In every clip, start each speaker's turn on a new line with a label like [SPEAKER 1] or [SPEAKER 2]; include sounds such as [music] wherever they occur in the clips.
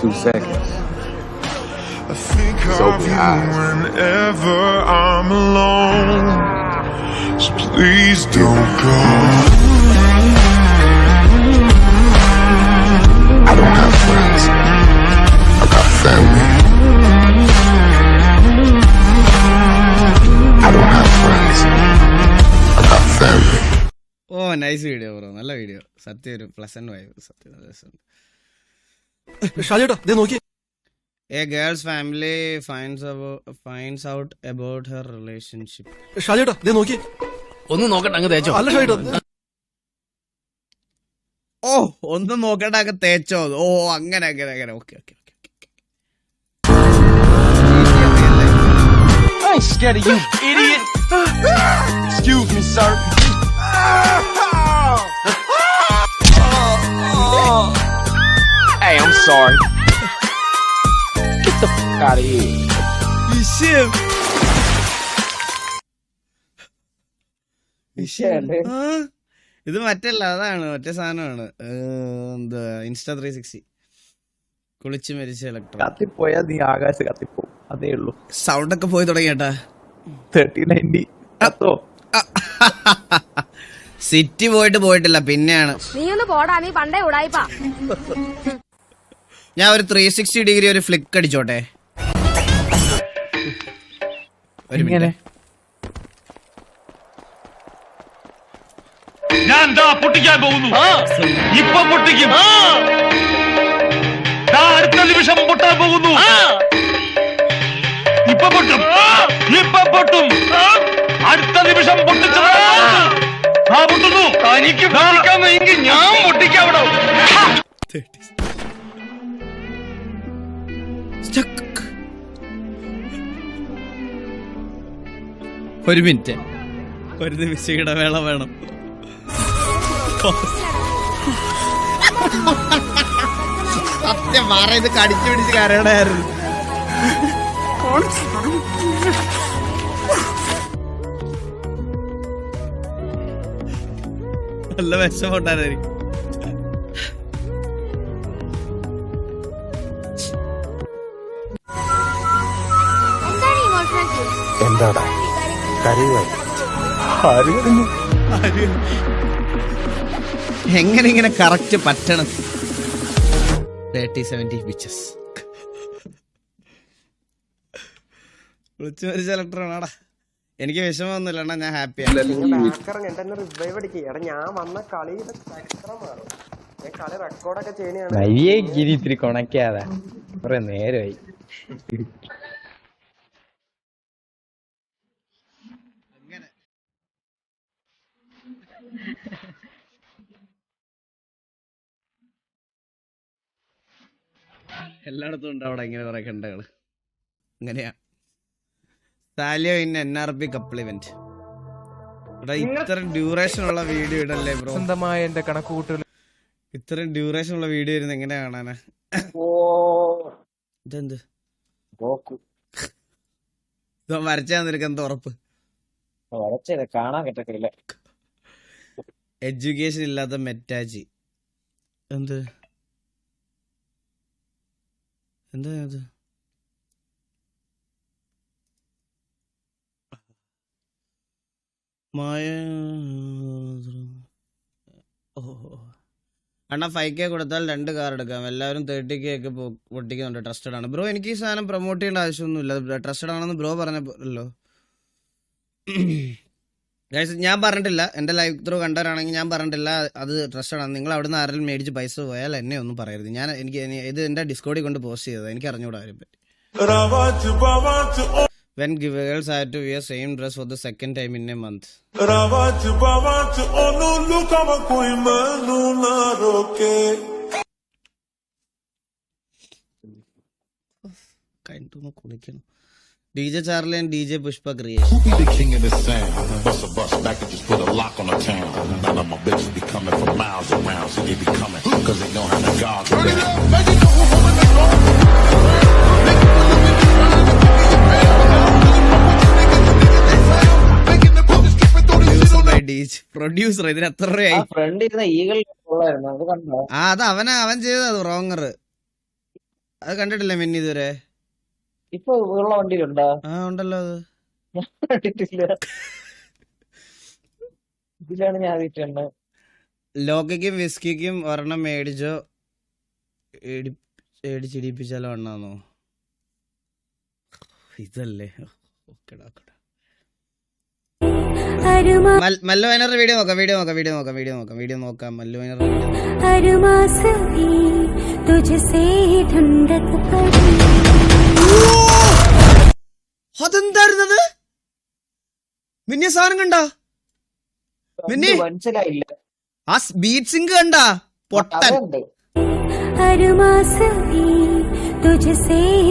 [SPEAKER 1] Two seconds.
[SPEAKER 2] I think
[SPEAKER 1] Just
[SPEAKER 2] of
[SPEAKER 1] open
[SPEAKER 2] you
[SPEAKER 1] your eyes.
[SPEAKER 2] whenever I'm alone. So please don't go.
[SPEAKER 1] I don't have friends. I got family. I don't have friends. I got family.
[SPEAKER 3] Oh nice video bro നല്ല video സത്യം ഒരു pleasant vibe സത്യം നല്ല രസമുണ്ട്
[SPEAKER 4] ഷാജേട്ടാ ദേ നോക്കി.
[SPEAKER 3] A girls family finds finds out about her relationship
[SPEAKER 4] ഷാജേട്ടാ ദേ നോക്കി.
[SPEAKER 5] ഒന്ന് നോക്കട്ടെ അങ്ങ് തേച്ചോ.
[SPEAKER 4] അല്ല ഷാജേട്ടാ
[SPEAKER 3] ഓ ഒന്നും നോക്കണ്ട അങ്ങ് തേച്ചോ. ഓ അങ്ങനെ അങ്ങനെ അങ്ങനെ. Okay okay
[SPEAKER 6] I ain't scared of you, idiot. Excuse me, sir. Sorry. Get the fuck out of here.
[SPEAKER 3] ആ, ഇത് മറ്റല്ല അതാണ് മറ്റേ സാധനമാണ്. എന്താ ഇൻസ്റ്റാ ത്രീ സിക്സ്റ്റി കുളിച്ച് മരിച്ച ഇലക്ട്രോ
[SPEAKER 7] കത്തിപ്പോയാ നീ ആകാശ് കത്തിപ്പോ അതേ ഉള്ളൂ.
[SPEAKER 3] സൗണ്ട് ഒക്കെ പോയി
[SPEAKER 7] തേർട്ടി നയന്റി കത്തോ?
[SPEAKER 3] സിറ്റി പോയിട്ട് പോയിട്ടില്ല പിന്നെയാണ്.
[SPEAKER 8] നീ ഒന്ന് പോടാ നീ പണ്ടേ ഉടായിപ്പാ.
[SPEAKER 3] ഞാൻ ഒരു ത്രീ സിക്സ്റ്റി ഡിഗ്രി ഒരു ഫ്ലിക്ക് അടിച്ചോട്ടെ. ഒരു
[SPEAKER 7] ഇങ്ങനെ.
[SPEAKER 3] മിനിറ്റ്
[SPEAKER 9] ഞാൻ ദാ പൊട്ടിക്കാൻ പോകുന്നു. ഇപ്പൊ പൊട്ടിക്കും. ദാ അടുത്ത നിമിഷം പൊട്ടാൻ പോകുന്നു. ഇപ്പൊ പൊട്ടും. ഇപ്പൊ പൊട്ടും. അടുത്ത നിമിഷം പൊട്ടിച്ചാ ആ. പൊട്ടുന്നു. തനിക്ക് പൊട്ടിക്കാമെങ്കിൽ ഞാൻ പൊട്ടിക്കാവിടോ
[SPEAKER 3] Stuck. ഒരു മിനിറ്റ്. ഒരു നിമിഷം ഇടവേള വേണം സത്യം മാറ ഇത് കടിച്ചു പിടിച്ച് കരയണായിരുന്നു നല്ല വിഷമുണ്ടായിരിക്കും
[SPEAKER 1] എന്താടാ?
[SPEAKER 3] എങ്ങനെ ഇങ്ങനെ കറക്റ്റ് പറ്റണം? തേർട്ടി സെവന്റി പിച്ചസ് വിളിച്ചു മരിച്ച ഇലക്ട്രോണാടാ എനിക്ക് വിഷമമൊന്നുമില്ല അണ്ണാ ഞാൻ ഹാപ്പിയാണ്
[SPEAKER 6] കളി റെക്കോർഡൊക്കെ
[SPEAKER 7] നേരമായി.
[SPEAKER 3] എല്ലായിടത്തും ഉണ്ട് അവിടെ ഇങ്ങനെ കുറെ കണ്ടകൾ അങ്ങനെയാ സാലിയോ in N R B couple event ഇവിടെ ഇത്ര ഡ്യൂറേഷൻ ഉള്ള വീഡിയോ ഇടല്ലേ ബ്രോ
[SPEAKER 7] സ്വന്തമായ എന്റെ കണക്കുകൂട്ടൽ.
[SPEAKER 3] ഇത്രയും ഡ്യൂറേഷൻ ഉള്ള വീഡിയോ ഇരുന്ന് എങ്ങനെ കാണാനാ? ഇതെന്ത്? ഇത് വരച്ചാ നിനക്ക് എന്താ ഉറപ്പ്?
[SPEAKER 7] കാണാൻ കിട്ടത്തില്ല
[SPEAKER 3] എഡ്യൂക്കേഷൻ ഇല്ലാത്ത മെറ്റാജി. എന്ത്? എന്താ അത്? മായ ഓ അണ്ണാ ഫൈവ് കെ കൊടുത്താൽ രണ്ട് കാർ എടുക്കാം. എല്ലാവരും തേർട്ടി കെ ഒക്കെ പൊട്ടിക്കുന്നുണ്ട്. ട്രസ്റ്റഡ് ആണ്. ബ്രോ എനിക്ക് ഈ സാധനം പ്രൊമോട്ട് ചെയ്യേണ്ട ആവശ്യമൊന്നുമില്ല. ട്രസ്റ്റഡ് ആണെന്ന് ബ്രോ പറഞ്ഞല്ലോ ഞാൻ പറഞ്ഞിട്ടില്ല. എന്റെ ലൈവ് ത്രൂ കണ്ടവരാണെങ്കിൽ ഞാൻ പറഞ്ഞിട്ടില്ല. അത് ട്രസ്റ്റാണ് നിങ്ങൾ നിന്ന് ആരെങ്കിലും മേടിച്ച് പൈസ പോയാൽ എന്നെ ഒന്നും പറയരുത്. ഞാൻ എനിക്ക് ഇത് എന്റെ ഡിസ്കോഡിൽ കൊണ്ട് പോസ്റ്റ് ചെയ്തത്. എനിക്ക് അറിഞ്ഞുകൂടാ അതിനെ പറ്റി. When girls have to wear same
[SPEAKER 10] dress for the second time in a month കുളിക്കണം. D J Charlie and D
[SPEAKER 3] J Pushpa creation producer ഇതിന് എത്ര രൂപയായി ആ അത് അവനാ അവൻ ചെയ്തത് റോങ്ങർ അത് കണ്ടിട്ടില്ലേ മിന്നി ഇതുവരെ
[SPEAKER 6] ഇപ്പൊ ഉള്ള വണ്ടിയിലുണ്ടോ?
[SPEAKER 3] ആ ഉണ്ടല്ലോ അത്.
[SPEAKER 6] കണ്ടിട്ടില്ല. ഇതിലാണ് ഞാൻ ആദ്യമായിട്ടുണ്ട്
[SPEAKER 3] ലോക്കയ്ക്കും വിസ്കിക്കും ഒരെണ്ണം മേടിച്ചോ? എടി- മേടിച്ചിടിപ്പിച്ചാലോ എണ്ണാന്നോ ഇതല്ലേ. മല്ലു വൈനറുടെ വീഡിയോ നോക്കാം വീഡിയോ നോക്കാം വീഡിയോ നോക്കാം വീഡിയോ നോക്കാം വീഡിയോ നോക്കാം മല്ലു വൈനറുടെ അതെന്തായിരുന്നത്? മിന്നി സാധനം കണ്ട? മിന്നി?
[SPEAKER 6] മനസ്സിലായില്ല.
[SPEAKER 3] ആ ബീറ്റ് സിങ്ക് കണ്ടാ? പൊട്ടൻ.
[SPEAKER 6] അതുണ്ട്.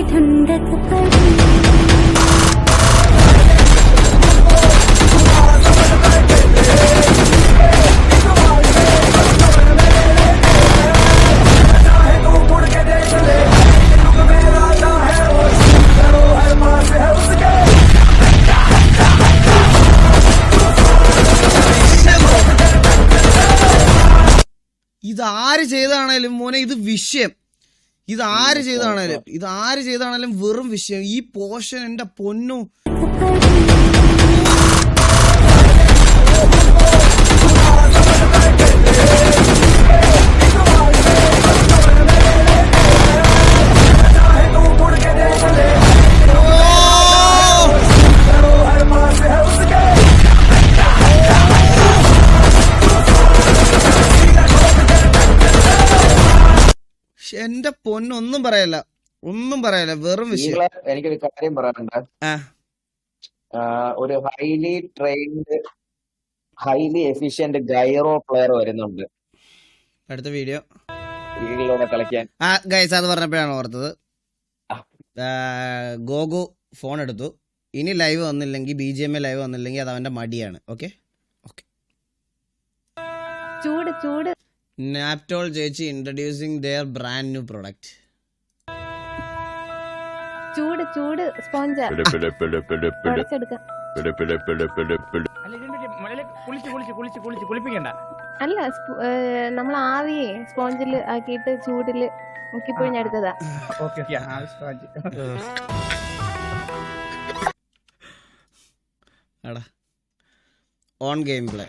[SPEAKER 3] ഇത് ആര് ചെയ്താണേലും മോനെ ഇത് വിഷയം. ഇത് ആര് ചെയ്താണേലും ഇത് ആര് ചെയ്താണേലും വെറും വിഷയം. ഈ പോഷൻ എന്റെ പൊന്നു. പൊന്നൊന്നും പറയല്ല. ഒന്നും പറയല്ല. വെറും വിഷയം.
[SPEAKER 6] എനിക്കൊരു കാര്യം പറയാനുണ്ട്. ഒരു highly trained highly efficient gyro player വരുന്നുണ്ട്.
[SPEAKER 3] അടുത്ത വീഡിയോ
[SPEAKER 6] ഈകളോടെ കളിക്കാൻ.
[SPEAKER 3] ആ ഗൈസ് അത് പറഞ്ഞപ്പോഴാണ് ഓർത്തത്. ഗോഗു ഫോൺ എടുത്തു. ഇനി ലൈവ് വന്നില്ലെങ്കിൽ B G M A live വന്നില്ലെങ്കിൽ അത് അവന്റെ മടിയാണ്. ഓക്കെ
[SPEAKER 8] ചൂട് ചൂട്.
[SPEAKER 3] നാപ്റ്റോൾ ചേച്ചി introducing their brand new product
[SPEAKER 8] ചൂട് ചൂട് സ്പോഞ്ച. അല്ല നമ്മൾ ആവിയെ സ്പോഞ്ചിൽ ആക്കിയിട്ട് ചൂടിൽ മുക്കിപ്പൊഴിഞ്ഞെടുത്തതാ
[SPEAKER 3] on game play.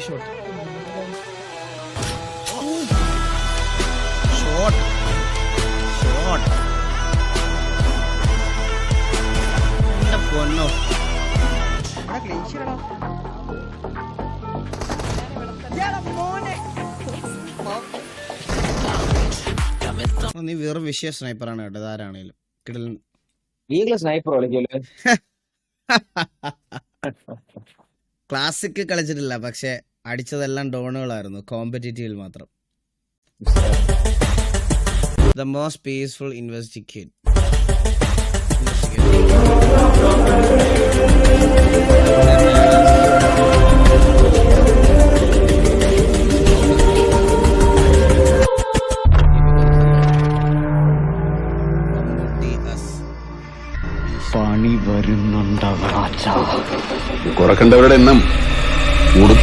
[SPEAKER 3] Shot shot shot എന്റെ പൊന്നോ. നീ വെറും വിഷയ സ്നൈപ്പറാണ് കേട്ടോ ആരാണേലും കിടൽ
[SPEAKER 6] ഈകൾ സ്നൈപ്പർ കളിക്കൽ [laughs]
[SPEAKER 3] ക്ലാസിക് കളിച്ചിട്ടില്ല പക്ഷെ അടിച്ചതെല്ലാം ഡോണുകളായിരുന്നു കോമ്പറ്റീറ്റീവിൽ മാത്രം. ദ മോസ്റ്റ് പീസ്ഫുൾ ഇൻവെസ്റ്റിഗേറ്റ്
[SPEAKER 1] പണി വരുന്നുണ്ടവ കുറക്കണ്ടവരുടെ എണ്ണം കൂടും.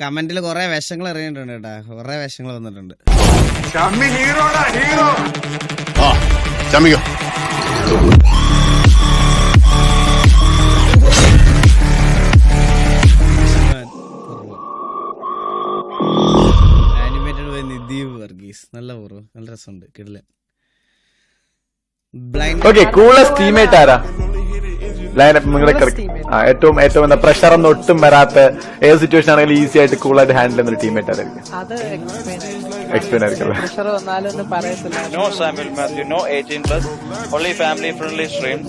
[SPEAKER 3] കമന്റിൽ കുറെ വിഷങ്ങൾ ഇറങ്ങിയിട്ടുണ്ട് കേട്ടാ. കുറെ വിഷങ്ങൾ വന്നിട്ടുണ്ട്.
[SPEAKER 1] ആ ചമിക്കോ
[SPEAKER 3] ആനിമേറ്റഡ് ബൈ നിദീപ് വർഗീസ് നല്ല പൂർവം നല്ല രസമുണ്ട്. കിടിലൻ. ബ്ലൈൻഡ്
[SPEAKER 11] ഓക്കെ കൂളസ്റ്റ് ടീമേറ്റ് ആരാ? ലൈനപ്പ്. ആ, ഏറ്റവും ഏറ്റവും എന്താ പ്രഷർ ഒന്നും ഒട്ടും വരാത്ത ഏത് സിറ്റുവേഷൻ ആണെങ്കിലും ഈസി ആയിട്ട് കൂൾ ആയിട്ട് ഹാൻഡിൽ ചെയ്യുന്ന ഒരു ടീമേറ്റ് ആയിരിക്കും എക്സ്പീരിയൻ ആയിരിക്കും അല്ലേ?
[SPEAKER 12] No Samuel Matthew, no 18 plus. Only family friendly streams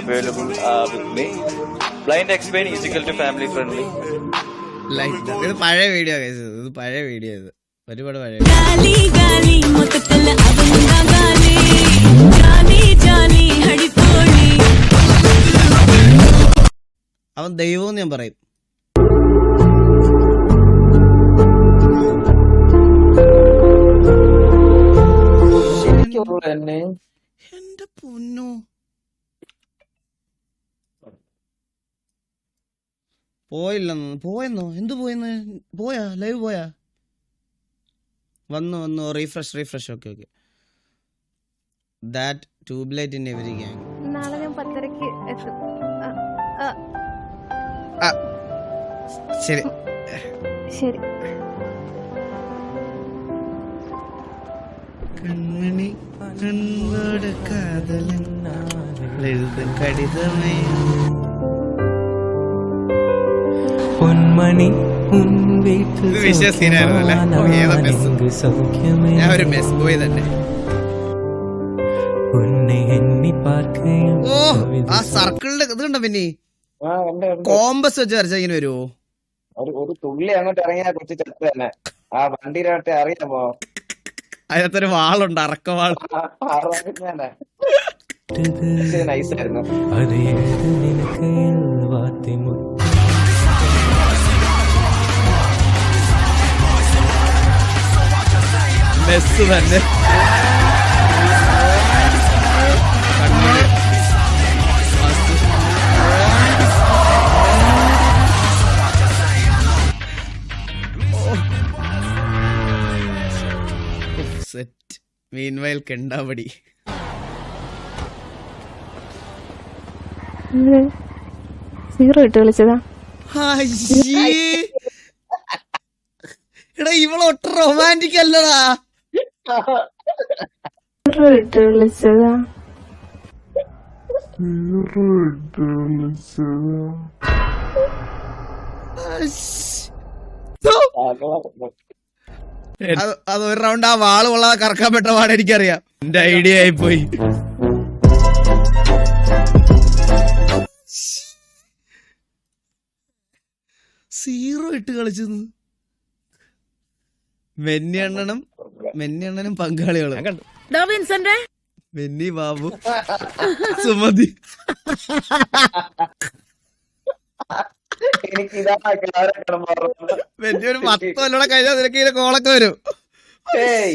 [SPEAKER 12] available with me. Blind explain is equal to family friendly.
[SPEAKER 3] Like ഇത് പഴയ വീഡിയോ ഇത് പഴയ വീഡിയോ ഇത് ഒരുപാട് പഴയ അവൻ ദൈവം ഞാൻ പറയും. എന്റെ പൊന്നു. പോയില്ലെന്ന്. പോയെന്നോ? എന്തു പോയെന്ന്? പോയാ? ലൈവ് പോയാ? വന്നു വന്നു. Refresh refresh. Okay okay. That tubelight in every gang
[SPEAKER 8] നാളെ ഞാൻ പത്തരക്ക് എത്തും.
[SPEAKER 3] ശരി.
[SPEAKER 8] ശരി.
[SPEAKER 3] കൺമണി കണ്ണോട് കാതലൻ എഴുതും കടിതമേ
[SPEAKER 5] പൊന്മണി
[SPEAKER 3] സർക്കിളിന്റെ ഇത് കണ്ടോ പിന്നെ കോമ്പസ് വെച്ച് വരച്ച ഇങ്ങനെ വരുമോ
[SPEAKER 7] ഒരു ഒരു തുള്ളി അങ്ങോട്ട് ഇറങ്ങിയ കൊച്ചു ചത്ത് തന്നെ. ആ വണ്ടിയിലോട്ട് അറിയാമോ?
[SPEAKER 3] അതിനകത്തൊരു വാളുണ്ട് അറക്ക വാൾ.
[SPEAKER 7] നൈസായിരുന്നു.
[SPEAKER 3] മെസ്സ് തന്നെ. മീൻവയൽ കെണ്ടാവടി.
[SPEAKER 8] സീറോ ഇട്ട് വിളിച്ചതാ
[SPEAKER 3] അയ്യേ. എടാ ഇവളൊട്ട് റൊമാന്റിക് അല്ലടാ.
[SPEAKER 8] സീറോ ഇട്ട് വിളിച്ചതാ
[SPEAKER 3] അത് ഒരു റൗണ്ട് ആ വാൾ കൊള്ളാതെ കറക്കാൻ പെട്ട പാടെ എനിക്കറിയാം. എന്റെ ഐഡിയ ആയി പോയി സീറോ ഇട്ട് കളിച്ചു. മെന്നിയണ്ണനും മെന്നിയണ്ണനും പങ്കാളികളും. മെന്നി ബാബു സുമതി.
[SPEAKER 7] എനിക്ക് ഇതാണ്
[SPEAKER 3] വലിയൊരു പത്ത് കൊല്ലോടെ കഴിഞ്ഞാൽ നിനക്ക് ഇതിന് കോളൊക്കെ വരും.
[SPEAKER 7] ഏയ്.